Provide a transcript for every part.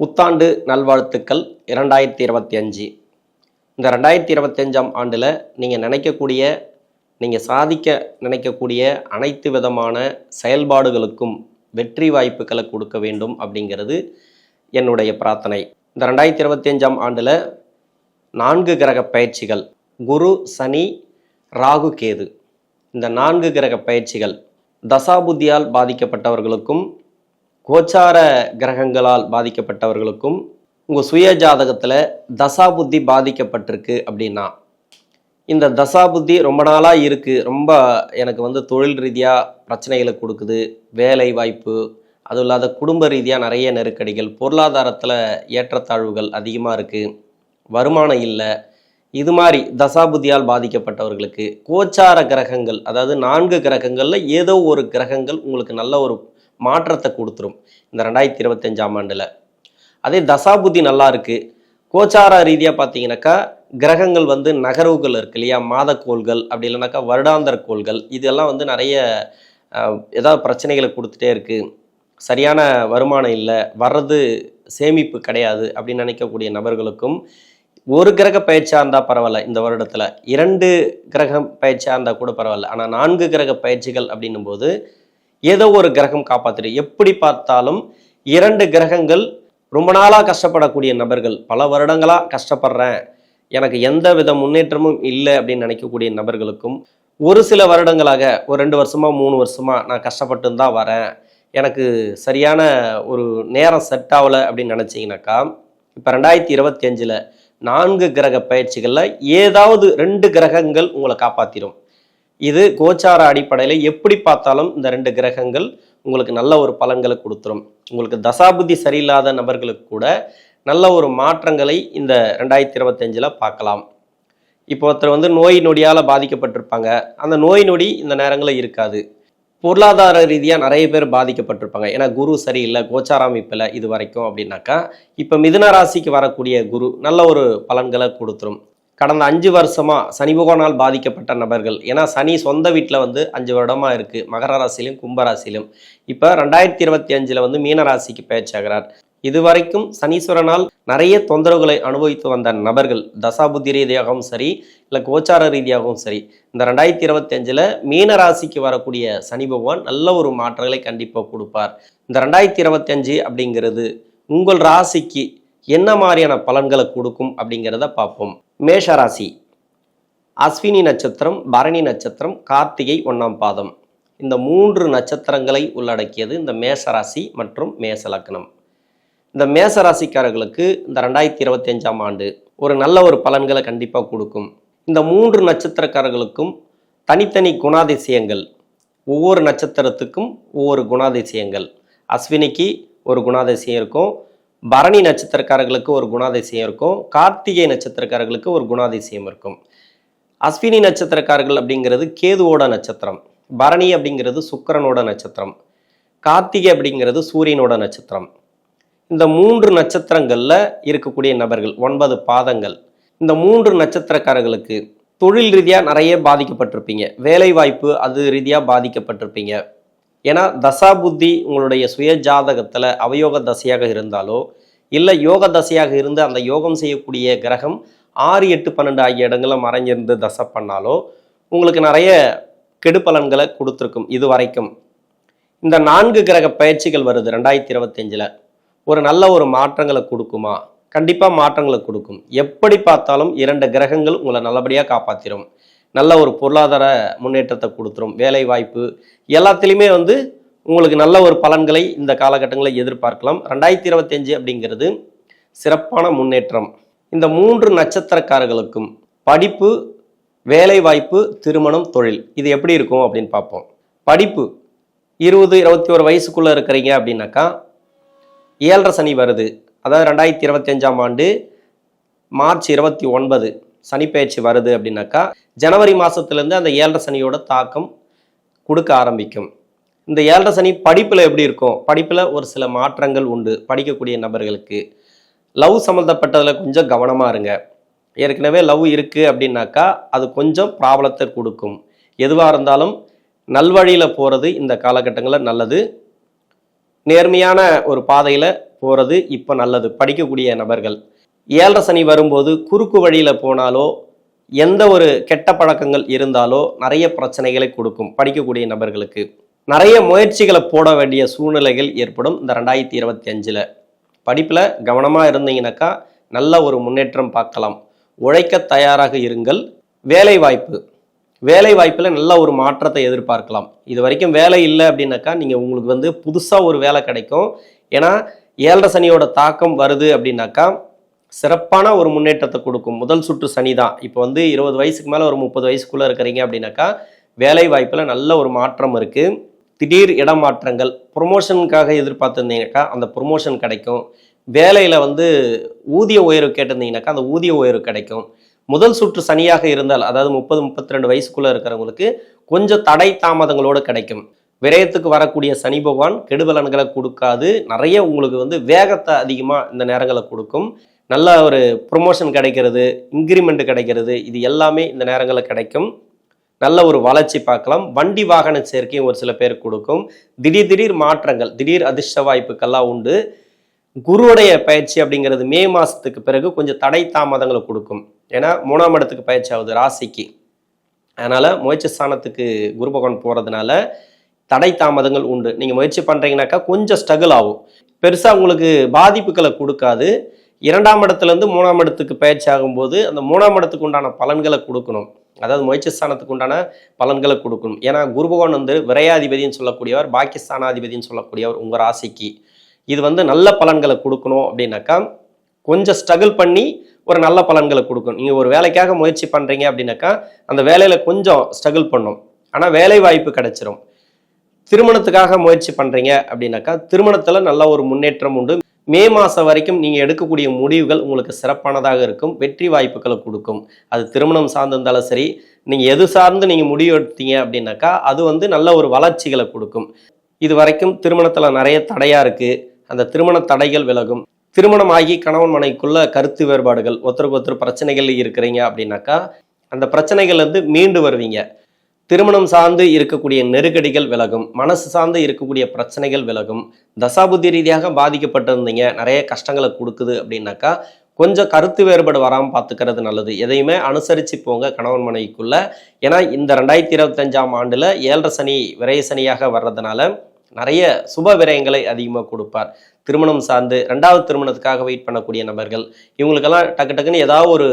புத்தாண்டு நல்வாழ்த்துக்கள் இரண்டாயிரத்தி இருபத்தி அஞ்சு. இந்த ரெண்டாயிரத்தி இருபத்தஞ்சாம் ஆண்டில் நீங்கள் நினைக்கக்கூடிய நீங்கள் சாதிக்க நினைக்கக்கூடிய அனைத்து விதமான செயல்பாடுகளுக்கும் வெற்றி வாய்ப்புகளை கொடுக்க வேண்டும் அப்படிங்கிறது என்னுடைய பிரார்த்தனை. இந்த ரெண்டாயிரத்தி இருபத்தஞ்சாம் ஆண்டில் நான்கு கிரக பயிற்சிகள் குரு சனி ராகு கேது. இந்த நான்கு கிரக பயிற்சிகள் தசாபுத்தியால் பாதிக்கப்பட்டவர்களுக்கும் கோச்சார கிரகங்களால் பாதிக்கப்பட்டவர்களுக்கும் உங்கள் சுய ஜாதகத்தில் தசாபுத்தி பாதிக்கப்பட்டிருக்கு அப்படின்னா இந்த தசாபுத்தி ரொம்ப நாளாக இருக்குது ரொம்ப எனக்கு வந்து தொழில் ரீதியாக பிரச்சனைகளை கொடுக்குது. வேலை வாய்ப்பு அதுவும் இல்லாத குடும்ப ரீதியாக நிறைய நெருக்கடிகள் பொருளாதாரத்தில் ஏற்றத்தாழ்வுகள் அதிகமாக இருக்குது வருமானம் இல்லை. இது மாதிரி தசாபுத்தியால் பாதிக்கப்பட்டவர்களுக்கு கோச்சார கிரகங்கள் அதாவது நான்கு கிரகங்களில் ஏதோ ஒரு கிரகங்கள் உங்களுக்கு நல்ல ஒரு மாற்றத்தை கொடுத்துரும் இந்த ரெண்டாயிரத்தி இருபத்தஞ்சாம் ஆண்டில். அதே தசாபுத்தி நல்லா இருக்குது கோச்சார ரீதியாக பார்த்தீங்கன்னாக்கா கிரகங்கள் வந்து நகர்வுகள் இருக்கு இல்லையா? மாதக்கோள்கள் அப்படி இல்லைனாக்கா வருடாந்தர கோள்கள் இதெல்லாம் வந்து நிறைய ஏதாவது பிரச்சனைகளை கொடுத்துட்டே இருக்குது சரியான வருமானம் இல்லை வர்றது சேமிப்பு கிடையாது அப்படின்னு நினைக்கக்கூடிய நபர்களுக்கும் ஒரு கிரக பயிற்சியாக இருந்தால் பரவாயில்ல இந்த வருடத்தில். இரண்டு கிரகம் பயிற்சியாக இருந்தால் கூட பரவாயில்ல. ஆனால் நான்கு கிரக பயிற்சிகள் அப்படின்னும் போது ஏதோ ஒரு கிரகம் காப்பாற்றிடு எப்படி பார்த்தாலும் இரண்டு கிரகங்கள் ரொம்ப நாளாக கஷ்டப்படக்கூடிய நபர்கள். பல வருடங்களாக கஷ்டப்படுறேன். எனக்கு எந்த வித முன்னேற்றமும் இல்லை அப்படின்னு நினைக்கக்கூடிய நபர்களுக்கும் ஒரு சில வருடங்களாக ஒரு ரெண்டு வருஷமா மூணு வருஷமா நான் கஷ்டப்பட்டு தான் வரேன். எனக்கு சரியான ஒரு நேரம் செட் ஆகலை அப்படின்னு நினச்சிங்கனாக்கா இப்போ ரெண்டாயிரத்தி இருபத்தி அஞ்சில் நான்கு கிரக பயிற்சிகளில் ஏதாவது ரெண்டு கிரகங்கள் உங்களை காப்பாற்றிடும் இது கோச்சார அடிப்படையில் எப்படி பார்த்தாலும் இந்த ரெண்டு கிரகங்கள் உங்களுக்கு நல்ல ஒரு பலன்களை கொடுத்துரும். உங்களுக்கு தசாபுத்தி சரியில்லாத நபர்களுக்கு கூட நல்ல ஒரு மாற்றங்களை இந்த ரெண்டாயிரத்தி இருபத்தஞ்சில் பார்க்கலாம். இப்போ ஒருத்தர் வந்து நோய் நொடியால் பாதிக்கப்பட்டிருப்பாங்க. அந்த நோய் நொடி இந்த நேரங்களில் இருக்காது. பொருளாதார ரீதியாக நிறைய பேர் பாதிக்கப்பட்டிருப்பாங்க. ஏன்னா குரு சரியில்லை கோச்சார அமைப்பில் இது வரைக்கும் அப்படின்னாக்கா இப்போ மிதுன ராசிக்கு வரக்கூடிய குரு நல்ல ஒரு பலன்களை கொடுத்துரும். கடந்த அஞ்சு வருஷமாக சனி பகவானால் பாதிக்கப்பட்ட நபர்கள். ஏன்னா சனி சொந்த வீட்டில் வந்து அஞ்சு வருடமாக இருக்குது மகர ராசியிலும் கும்பராசிலும் இப்போ ரெண்டாயிரத்தி இருபத்தி அஞ்சில் வந்து மீனராசிக்கு பேச்சாகிறார் இதுவரைக்கும் சனீஸ்வரனால் நிறைய தொந்தரவுகளை அனுபவித்து வந்த நபர்கள் தசாபுத்தி ரீதியாகவும் சரி இல்லை கோச்சார ரீதியாகவும் சரி இந்த ரெண்டாயிரத்தி இருபத்தி அஞ்சில் மீன ராசிக்கு வரக்கூடிய சனி பகவான் நல்ல ஒரு மாற்றங்களை கண்டிப்பாக கொடுப்பார். இந்த ரெண்டாயிரத்தி இருபத்தி அஞ்சு அப்படிங்கிறது உங்கள் ராசிக்கு என்ன மாதிரியான பலன்களை கொடுக்கும் அப்படிங்கிறத பார்ப்போம். மேஷராசி அஸ்வினி நட்சத்திரம் பரணி நட்சத்திரம் கார்த்திகை ஒன்றாம் பாதம். இந்த மூன்று நட்சத்திரங்களை உள்ளடக்கியது இந்த மேஷ ராசி மற்றும் மேஷ இந்த மேச ராசிக்காரர்களுக்கு இந்த ரெண்டாயிரத்தி இருபத்தஞ்சாம் ஆண்டு ஒரு நல்ல ஒரு பலன்களை கண்டிப்பாக கொடுக்கும். இந்த மூன்று நட்சத்திரக்காரர்களுக்கும் தனித்தனி குணாதிசயங்கள். ஒவ்வொரு நட்சத்திரத்துக்கும் ஒவ்வொரு குணாதிசயங்கள். அஸ்வினிக்கு ஒரு குணாதிசயம் இருக்கும். பரணி நட்சத்திரக்காரர்களுக்கு ஒரு குணாதிசயம் இருக்கும். கார்த்திகை நட்சத்திரக்காரர்களுக்கு ஒரு குணாதிசயம் இருக்கும். அஸ்வினி நட்சத்திரக்காரர்கள் அப்படிங்கிறது கேதுவோட நட்சத்திரம். பரணி அப்படிங்கிறது சுக்கிரனோட நட்சத்திரம். கார்த்திகை அப்படிங்கிறது சூரியனோட நட்சத்திரம். இந்த மூன்று நட்சத்திரங்களில் இருக்கக்கூடிய நபர்கள் ஒன்பது பாதங்கள். இந்த மூன்று நட்சத்திரக்காரர்களுக்கு தொழில் ரீதியாக நிறைய பாதிக்கப்பட்டிருப்பீங்க. வேலை வாய்ப்பு அது ரீதியாக பாதிக்கப்பட்டிருப்பீங்க. ஏன்னா தசா புத்தி உங்களுடைய சுய ஜாதகத்தில் அவயோக தசையாக இருந்தாலோ இல்லை யோக தசையாக இருந்து அந்த யோகம் செய்யக்கூடிய கிரகம் ஆறு எட்டு பன்னெண்டு ஆகிய இடங்களில் மறைஞ்சிருந்து தசை பண்ணாலோ உங்களுக்கு நிறைய கெடுபலன்களை கொடுத்துருக்கும் இது வரைக்கும். இந்த நான்கு கிரக பயிற்சிகள் வருது ரெண்டாயிரத்தி இருபத்தஞ்சில். ஒரு நல்ல ஒரு மாற்றங்களை கொடுக்குமா? கண்டிப்பாக மாற்றங்களை கொடுக்கும். எப்படி பார்த்தாலும் இரண்டு கிரகங்கள் உங்களை நல்லபடியாக காப்பாற்றிடும் நல்ல ஒரு பொருளாதார முன்னேற்றத்தை கொடுத்துரும். வேலை வாய்ப்பு எல்லாத்துலேயுமே வந்து உங்களுக்கு நல்ல ஒரு பலன்களை இந்த காலகட்டங்களில் எதிர்பார்க்கலாம். ரெண்டாயிரத்தி இருபத்தஞ்சு அப்படிங்கிறது சிறப்பான முன்னேற்றம். இந்த மூன்று நட்சத்திரக்காரர்களுக்கும் படிப்பு வேலை வாய்ப்பு திருமணம் தொழில் இது எப்படி இருக்கும் அப்படின்னு பார்ப்போம். படிப்பு இருபது இருபத்தி ஒரு வயசுக்குள்ளே இருக்கிறீங்க அப்படின்னாக்கா ஏழரை சனி வருது. அதாவது ரெண்டாயிரத்தி இருபத்தஞ்சாம் ஆண்டு மார்ச் இருபத்தி ஒன்பது சனிப்பெயர்ச்சி வருது அப்படின்னாக்கா ஜனவரி மாதத்துலேருந்து அந்த ஏழரை சனியோட தாக்கம் கொடுக்க ஆரம்பிக்கும். இந்த ஏழரை சனி படிப்பில் எப்படி இருக்கும்? படிப்பில் ஒரு சில மாற்றங்கள் உண்டு. படிக்கக்கூடிய நபர்களுக்கு லவ் சம்மந்தப்பட்டதில் கொஞ்சம் கவனமாக இருங்க. ஏற்கனவே லவ் இருக்குது அப்படின்னாக்கா அது கொஞ்சம் ப்ராப்ளத்தை கொடுக்கும். எதுவாக இருந்தாலும் நல்வழியில் போகிறது இந்த காலகட்டங்களில் நல்லது. நேர்மையான ஒரு பாதையில் போகிறது இப்போ நல்லது. படிக்கக்கூடிய நபர்கள். ஏழரை சனி வரும்போது குறுக்கு வழியில் போனாலோ எந்த ஒரு கெட்ட பழக்கங்கள் இருந்தாலோ நிறைய பிரச்சனைகளை கொடுக்கும் படிக்கக்கூடிய நபர்களுக்கு. நிறைய முயற்சிகளை போட வேண்டிய சூழ்நிலைகள் ஏற்படும் இந்த ரெண்டாயிரத்தி இருபத்தி அஞ்சில். படிப்பில் கவனமாக இருந்தீங்கன்னாக்கா நல்ல ஒரு முன்னேற்றம் பார்க்கலாம். உழைக்க தயாராக இருங்கள். வேலை வாய்ப்பு வேலை வாய்ப்பில் நல்ல ஒரு மாற்றத்தை எதிர்பார்க்கலாம். இது வரைக்கும் வேலை இல்லை அப்படின்னாக்கா நீங்கள் உங்களுக்கு வந்து புதுசாக ஒரு வேலை கிடைக்கும். ஏன்னா ஏழரை சனியோட தாக்கம் வருது அப்படின்னாக்கா சிறப்பான ஒரு முன்னேற்றத்தை கொடுக்கும். முதல் சுற்று சனி தான் இப்போ வந்து இருபது வயசுக்கு மேலே ஒரு முப்பது வயசுக்குள்ளே இருக்கிறீங்க அப்படின்னாக்கா வேலை வாய்ப்பில் நல்ல ஒரு மாற்றம் இருக்குது திடீர் இடமாற்றங்கள் ப்ரொமோஷனுக்காக எதிர்பார்த்துருந்தீங்கனாக்கா அந்த ப்ரொமோஷன் கிடைக்கும். வேலையில் வந்து ஊதிய உயர்வு கேட்டிருந்தீங்கன்னாக்கா அந்த ஊதிய உயர்வு கிடைக்கும். முதல் சுற்று சனியாக இருந்தால் அதாவது முப்பது முப்பத்தி ரெண்டு வயசுக்குள்ளே இருக்கிறவங்களுக்கு கொஞ்சம் தடை தாமதங்களோடு கிடைக்கும். விரயத்துக்கு வரக்கூடிய சனி பகவான் கெடுபலன்களை கொடுக்காது. நிறைய உங்களுக்கு வந்து வேகத்தை அதிகமாக இந்த நேரங்களை கொடுக்கும். நல்ல ஒரு ப்ரொமோஷன் கிடைக்கிறது இன்க்ரிமெண்ட் கிடைக்கிறது இது எல்லாமே இந்த நேரங்களில் கிடைக்கும். நல்ல ஒரு வளர்ச்சி பார்க்கலாம். வண்டி வாகன சேர்க்கையும் ஒரு சில பேர் கொடுக்கும். திடீர் திடீர் மாற்றங்கள் திடீர் அதிர்ஷ்ட வாய்ப்புக்கெல்லாம் உண்டு. குருவுடைய பயிற்சி அப்படிங்கிறது மே மாதத்துக்கு பிறகு கொஞ்சம் தடை தாமதங்களை கொடுக்கும். ஏன்னா மூணாம் இடத்துக்கு பயிற்சி ஆகுது ராசிக்கு. அதனால் முயற்சி ஸ்தானத்துக்கு குரு பகவான் போகிறதுனால தடை தாமதங்கள் உண்டு. நீங்கள் முயற்சி பண்ணுறீங்கனாக்கா கொஞ்சம் ஸ்ட்ரகிள் ஆகும். பெருசாக உங்களுக்கு பாதிப்புகளை கொடுக்காது. இரண்டாம் இடத்துலேருந்து மூணாம் இடத்துக்கு பயிற்சி ஆகும்போது அந்த மூணாம் இடத்துக்கு உண்டான பலன்களை கொடுக்கணும். அதாவது முயற்சி ஸ்தானத்துக்கு உண்டான பலன்களை கொடுக்கணும். ஏன்னா குரு பகவான் வந்து விரையாதிபதினு சொல்லக்கூடியவர் பாக்கியஸ்தானாதிபதினு சொல்லக்கூடியவர் உங்கள் ராசிக்கு. இது வந்து நல்ல பலன்களை கொடுக்கணும் அப்படின்னாக்கா கொஞ்சம் ஸ்ட்ரகிள் பண்ணி ஒரு நல்ல பலன்களை கொடுக்கும் நீங்கள் ஒரு வேலைக்காக முயற்சி பண்ணுறீங்க அப்படின்னாக்கா அந்த வேலையில் கொஞ்சம் ஸ்ட்ரகிள் பண்ணும். ஆனால் வேலை வாய்ப்பு கிடைச்சிரும். திருமணத்துக்காக முயற்சி பண்ணுறீங்க அப்படின்னாக்கா திருமணத்தில் நல்ல ஒரு முன்னேற்றம் உண்டு. மே மாதம் வரைக்கும் நீங்கள் எடுக்கக்கூடிய முடிவுகள் உங்களுக்கு சிறப்பானதாக இருக்கும். வெற்றி வாய்ப்புகளை கொடுக்கும். அது திருமணம் சார்ந்திருந்தாலும் சரி நீங்கள் எது சார்ந்து நீங்கள் முடிவு எடுத்தீங்க அப்படின்னாக்கா அது வந்து நல்ல ஒரு வளர்ச்சிகளை கொடுக்கும். இது வரைக்கும் திருமணத்தில் நிறைய தடையாக இருக்குது அந்த திருமண தடைகள் விலகும். திருமணம் ஆகி கணவன் மனைக்குள்ள கருத்து வேறுபாடுகள் ஒருத்தருக்கு ஒருத்தர் பிரச்சனைகள் இருக்கிறீங்க அப்படின்னாக்கா அந்த பிரச்சனைகள் மீண்டு வருவீங்க. திருமணம் சார்ந்து இருக்கக்கூடிய நெருக்கடிகள் விலகும் மனசு சார்ந்து இருக்கக்கூடிய பிரச்சனைகள் விலகும் தசாபுத்தி ரீதியாக பாதிக்கப்பட்டிருந்தீங்க நிறைய கஷ்டங்களை கொடுக்குது அப்படின்னாக்கா கொஞ்சம் கருத்து வேறுபாடு வராமல் பார்த்துக்கிறது நல்லது. எதையுமே அனுசரித்து போங்க கணவன் மனைவிக்குள்ள. ஏன்னா இந்த ரெண்டாயிரத்தி இருபத்தஞ்சாம் ஆண்டில் ஏழரை சனி விரைய சனியாக வர்றதுனால நிறைய சுப விரயங்களை அதிகமாக கொடுப்பார். திருமணம் சார்ந்து ரெண்டாவது திருமணத்துக்காக வெயிட் பண்ணக்கூடிய நபர்கள் இவங்களுக்கெல்லாம் டக்கு டக்குன்னு ஏதாவது ஒரு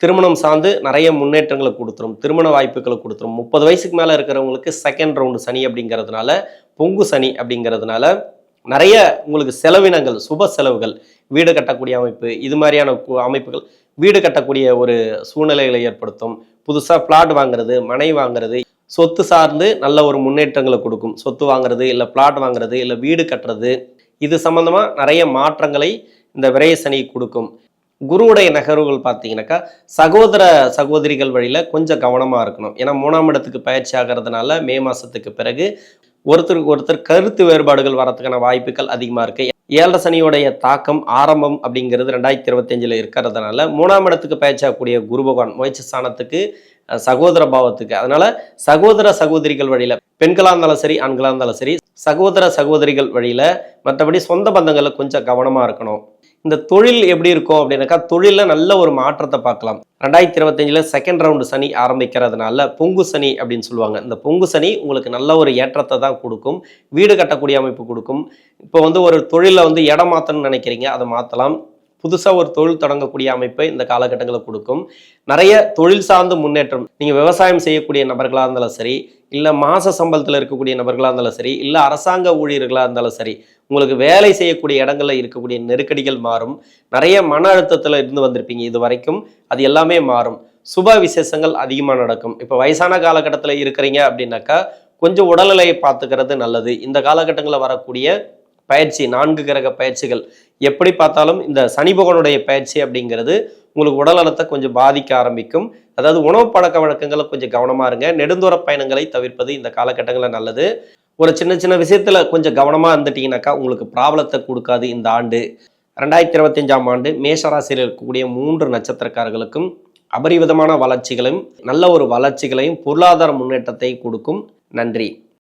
திருமணம் சார்ந்து நிறைய முன்னேற்றங்களை கொடுத்துரும். திருமண வாய்ப்புகளை கொடுத்துரும். முப்பது வயசுக்கு மேலே இருக்கிறவங்களுக்கு செகண்ட் ரவுண்டு சனி அப்படிங்கிறதுனால பொங்கு சனி அப்படிங்கிறதுனால நிறைய உங்களுக்கு செலவினங்கள் சுப செலவுகள் வீடு கட்டக்கூடிய அமைப்பு இது மாதிரியான கு- அமைப்புகள் வீடு கட்டக்கூடிய ஒரு சூழ்நிலைகளை ஏற்படுத்தும். புதுசாக பிளாட் வாங்குறது மனை வாங்குறது சொத்து சார்ந்து நல்ல ஒரு முன்னேற்றங்களை கொடுக்கும். சொத்து வாங்குறது இல்லை பிளாட் வாங்குறது இல்லை வீடு கட்டுறது இது சம்மந்தமாக நிறைய மாற்றங்களை இந்த விரய சனி கொடுக்கும். குருவுடைய நகர்வுகள் பார்த்தீங்கன்னாக்கா சகோதர சகோதரிகள் வழியில் கொஞ்சம் கவனமாக இருக்கணும். ஏன்னா மூணாம் இடத்துக்கு பயிற்சி ஆகிறதுனால மே மாதத்துக்கு பிறகு ஒருத்தருக்கு ஒருத்தர் கருத்து வேறுபாடுகள் வரத்துக்கான வாய்ப்புகள் அதிகமாக இருக்கு. ஏழரை சனியோடைய தாக்கம் ஆரம்பம் அப்படிங்கிறது ரெண்டாயிரத்தி இருபத்தஞ்சில் இருக்கிறதுனால மூணாம் இடத்துக்கு பயிற்சியாகக்கூடிய குரு பகவான் முயற்சி ஸ்தானத்துக்கு சகோதர பாவத்துக்கு. அதனால சகோதர சகோதரிகள் வழியில் பெண்களாக இருந்தாலும் சரி ஆண்களாக இருந்தாலும் சரி சகோதர சகோதரிகள் வழியில் மற்றபடி சொந்த பந்தங்களில் கொஞ்சம் கவனமாக இருக்கணும். இந்த தொழில் எப்படி இருக்கும் அப்படின்னாக்கா தொழிலில் நல்ல ஒரு மாற்றத்தை பார்க்கலாம். ரெண்டாயிரத்தி இருபத்தஞ்சில் செகண்ட் ரவுண்டு சனி ஆரம்பிக்கிறதுனால பொங்கு சனி அப்படின்னு சொல்லுவாங்க. இந்த பொங்கு சனி உங்களுக்கு நல்ல ஒரு ஏற்றத்தை தான் கொடுக்கும். வீடு கட்டக்கூடிய அமைப்பு கொடுக்கும். இப்போ வந்து ஒரு தொழிலில் வந்து இடம் மாற்றணும்னு நினைக்கிறீங்க அதை மாற்றலாம் புதுசாக ஒரு தொழில் தொடங்கக்கூடிய அமைப்பை இந்த காலகட்டங்களில் கொடுக்கும். நிறைய தொழில் சார்ந்த முன்னேற்றம் நீங்கள் விவசாயம் செய்யக்கூடிய நபர்களாக இருந்தாலும் சரி இல்லை மாச சம்பளத்தில் இருக்கக்கூடிய நபர்களாக இருந்தாலும் சரி இல்லை அரசாங்க ஊழியர்களாக இருந்தாலும் சரி உங்களுக்கு வேலை செய்யக்கூடிய இடங்களில் இருக்கக்கூடிய நெருக்கடிகள் மாறும். நிறைய மன அழுத்தத்தில் இருந்து வந்திருப்பீங்க இது வரைக்கும். அது எல்லாமே மாறும். சுப விசேஷங்கள் அதிகமாக நடக்கும். இப்போ வயசான காலகட்டத்தில் இருக்கிறீங்க அப்படின்னாக்கா கொஞ்சம் உடல்நிலையை பார்த்துக்கிறது நல்லது. இந்த காலகட்டங்களில் வரக்கூடிய பயிற்சி நான்கு கிரக பயிற்சிகள் எப்படி பார்த்தாலும் இந்த சனி பகவானுடைய பயிற்சி அப்படிங்கிறது உங்களுக்கு உடல் நலத்தை கொஞ்சம் பாதிக்க ஆரம்பிக்கும். அதாவது உணவு பழக்க வழக்கங்களை கொஞ்சம் கவனமாக இருங்க. நெடுந்தூர பயணங்களை தவிர்ப்பது இந்த காலகட்டங்களில் நல்லது. ஒரு சின்ன சின்ன விஷயத்தில் கொஞ்சம் கவனமாக இருந்துட்டீங்கனாக்கா உங்களுக்கு ப்ராப்ளத்தை கொடுக்காது இந்த ஆண்டு. ரெண்டாயிரத்தி இருபத்தஞ்சாம் ஆண்டு மேஷராசியில் இருக்கக்கூடிய மூன்று நட்சத்திரக்காரர்களுக்கும் அபரிவிதமான வளர்ச்சிகளையும் நல்ல ஒரு வளர்ச்சிகளையும் பொருளாதார முன்னேற்றத்தை கொடுக்கும். நன்றி.